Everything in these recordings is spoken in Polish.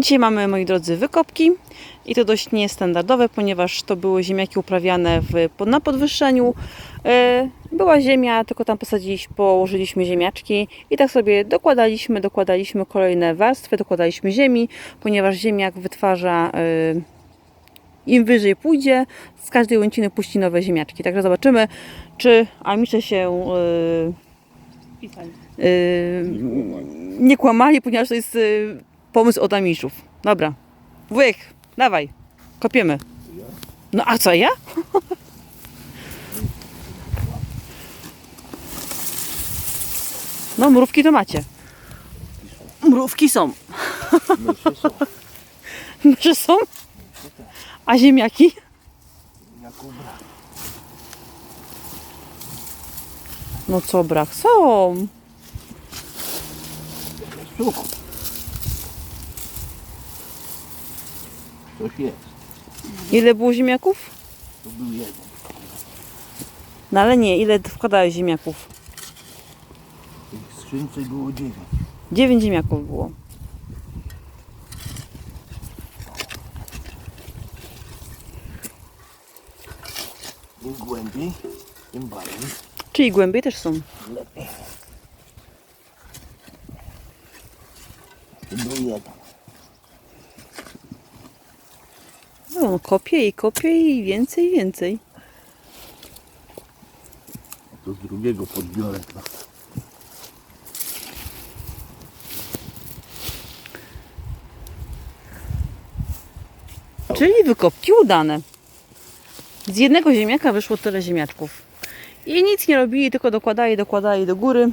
Dzisiaj mamy, moi drodzy, wykopki i to dość niestandardowe, ponieważ to były ziemniaki uprawiane w, na podwyższeniu. E, Była ziemia, tylko tam posadziliśmy, położyliśmy ziemniaczki i tak sobie dokładaliśmy, dokładaliśmy kolejne warstwy, dokładaliśmy ziemi, ponieważ ziemniak wytwarza, e, im wyżej pójdzie, z każdej łęciny puści nowe ziemniaczki. Także zobaczymy, czy Amisze się e, Yy, nie kłamali, ponieważ to jest yy, pomysł od Amiszów. Dobra, wujek, dawaj, kopiemy. No a co ja? No mrówki to macie. Mrówki są. Myszy są. Myszy są? A ziemniaki? No co brak? Są. Coś jest. Ile było ziemniaków? To był jeden. No ale nie, ile wkładałeś ziemniaków? W tej skrzynce było dziewięć. Dziewięć ziemniaków było. Im głębiej, tym bardziej Czyli głębiej też są. lepiej. To był jeden. No, kopię i kopię i więcej, i więcej. To z drugiego podbiorę to. Czyli wykopki udane. Z jednego ziemniaka wyszło tyle ziemniaczków. I nic nie robili, tylko dokładali, dokładali do góry,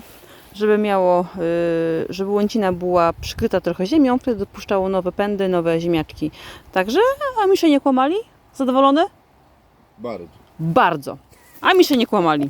żeby miało, yy, żeby łącina była przykryta trochę ziemią, wtedy dopuszczało nowe pędy, nowe ziemniaczki. Także, a mi się nie kłamali? Zadowolone? Bardzo. Bardzo. A mi się nie kłamali.